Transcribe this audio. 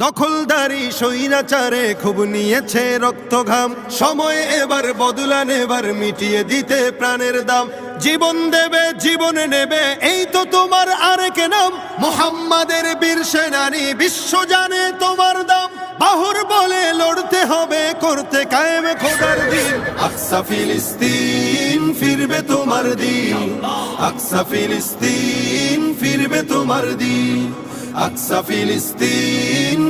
দখলদারি সৈরাচারে খুব নিয়েছে রক্ত ঘাম সময় এবার, বদলা নেবার, মিটিয়ে দিতে প্রাণের দাম। জীবন দেবে, জীবনে নেবে, এই তো তোমার আরেক নাম। মোহাম্মদের বীর সেনানি, বিশ্ব জানে তোমার দাম। বাহুর বলে লড়তে হবে, করতে কায়েম খোদার দিন। আকসা ফিলিস্তিন ফিরবে তোমার দিন। আকসা ফিলিস্তিন ফিরবে তোমার দিন। আকসা ফিলিস্তিন